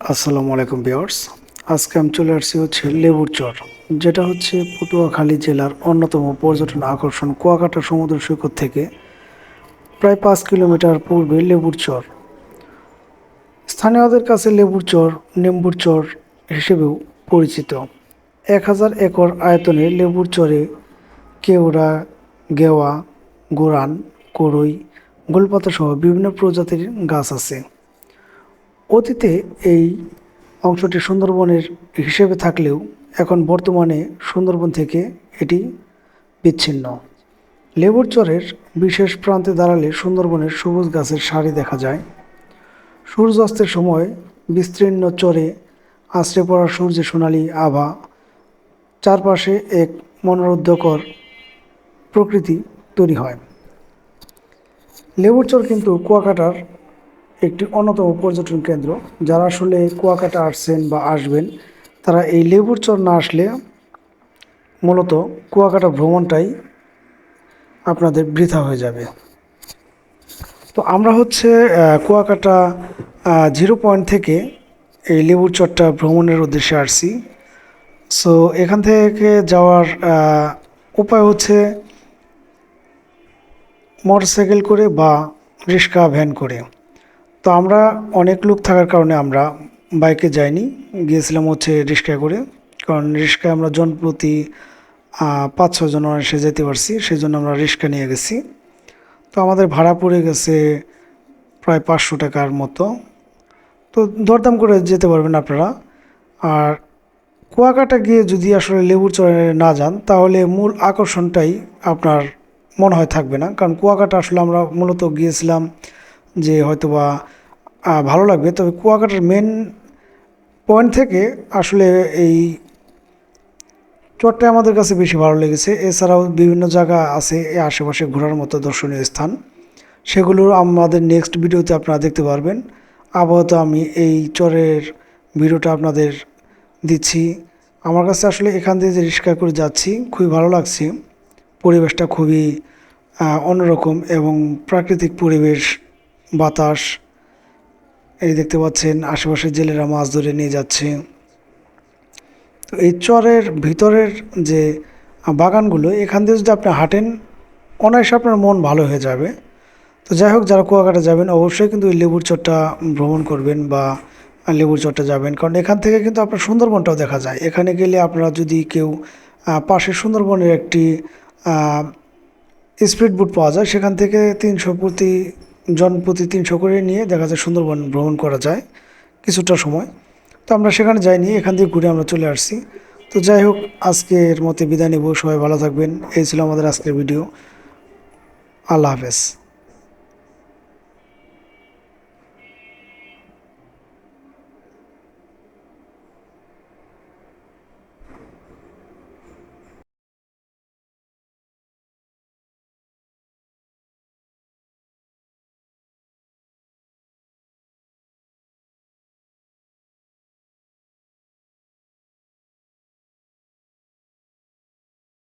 আসসালামু আলাইকুম বিয়ার্স আজকে আমি চলে আসছি হচ্ছে লেবুর চর, যেটা হচ্ছে পটুয়াখালী জেলার অন্যতম পর্যটন আকর্ষণ কুয়াকাটা সমুদ্র সৈকত থেকে প্রায় পাঁচ কিলোমিটার পূর্বে লেবুর চর। স্থানীয়দের কাছে লেবুর চর, নেম্বুর চর হিসেবেও পরিচিত। এক হাজার একর আয়তনে লেবুর চরে কেওড়া, গেওয়া, গোরান, করই গোলপাতা সহ বিভিন্ন প্রজাতির গাছ আছে। অতীতে এই অংশটি সুন্দরবনের হিসেবে থাকলেও এখন বর্তমানে সুন্দরবন থেকে এটি বিচ্ছিন্ন। লেবুর চরের বিশেষ প্রান্তে দাঁড়ালে সুন্দরবনের সবুজ গাছের সারি দেখা যায়। সূর্যাস্তের সময় বিস্তীর্ণ চরে আশ্রে পড়া সূর্যের সোনালি আভা, চারপাশে এক মনোরুদ্ধকর প্রকৃতি তৈরি হয়। লেবুর চর কিন্তু কুয়াকাটার একটি অন্যতম পর্যটন কেন্দ্র। যারা আসলে কুয়াকাটা আসছেন বা আসবেন, তারা এই লেবুর চর না আসলে মূলত কুয়াকাটা ভ্রমণটাই আপনাদের বৃথা হয়ে যাবে। তো আমরা হচ্ছে কুয়াকাটা জিরো পয়েন্ট থেকে এই লেবুর চরটা ভ্রমণের উদ্দেশ্যে আসছি। সো এখান থেকে যাওয়ার উপায় হচ্ছে মোটরসাইকেল করে বা রিক্সা, ভ্যান করে। তো আমরা অনেক লোক থাকার কারণে আমরা বাইকে যাইনি। গিয়েছিলাম হচ্ছে রিক্সায় করে। কারণ রিক্সায় আমরা জন প্রতি পাঁচ ছজন এসে যেতে পারছি সেই জন্য আমরা রিক্সা নিয়ে গেছি। তো আমাদের ভাড়া পড়ে গেছে প্রায় পাঁচশো টাকার মতো। তো দরদাম করে যেতে পারবেন আপনারা। আর কুয়াকাটা গিয়ে যদি আসলে লেবুর চরে না যান, তাহলে মূল আকর্ষণটাই আপনার মনে হয় থাকবে না। কারণ কুয়াকাটা আসলে আমরা মূলত গিয়েছিলাম যে হয়তোবা ভালো লাগবে। তবে কুয়াকাটার মেন পয়েন্ট থেকে আসলে এই চরটা আমাদের কাছে বেশি ভালো লেগেছে। এছাড়াও বিভিন্ন জায়গা আছে আশেপাশে ঘোরার মতো দর্শনীয় স্থান। সেগুলো আমাদের নেক্সট ভিডিওতে আপনারা দেখতে পারবেন। আপাতত আমি এই চরের ভিডিওটা আপনাদের দিচ্ছি। আমার কাছে আসলে এখান থেকে যে রিক্সা করে যাচ্ছি, খুবই ভালো লাগছে। পরিবেশটা খুবই অন্যরকম এবং প্রাকৃতিক পরিবেশ, বাতাস এই দেখতে পাচ্ছেন, আশেপাশের জেলেরা মাছ ধরে নিয়ে যাচ্ছে। তো এই চরের ভিতরের যে বাগানগুলো, এখান দিয়ে যদি আপনি হাঁটেন, অনায়াসে আপনার মন ভালো হয়ে যাবে। তো যাই হোক, যারা কুয়াকাটা যাবেন, অবশ্যই কিন্তু লেবুর চরটা ভ্রমণ করবেন বা লেবুর চরটা যাবেন। কারণ এখান থেকে কিন্তু আপনার সুন্দরবনটাও দেখা যায়। এখানে গেলে আপনারা যদি কেউ পাশে সুন্দরবনের একটি স্পিড বুট পাওয়া যায়, সেখান থেকে তিনশো প্রতি জন প্রতি তিনশো করে নিয়ে দেখা যায় সুন্দরবন ভ্রমণ করা যায় কিছুটা সময়। তো আমরা সেখানে যাইনি, এখান থেকে ঘুরে আমরা চলে আসছি। তো যাই হোক, আজকের মতে বিদায় নেব। সবাই ভালো থাকবেন। এই ছিল আমাদের আজকের ভিডিও। আল্লাহ হাফেজ।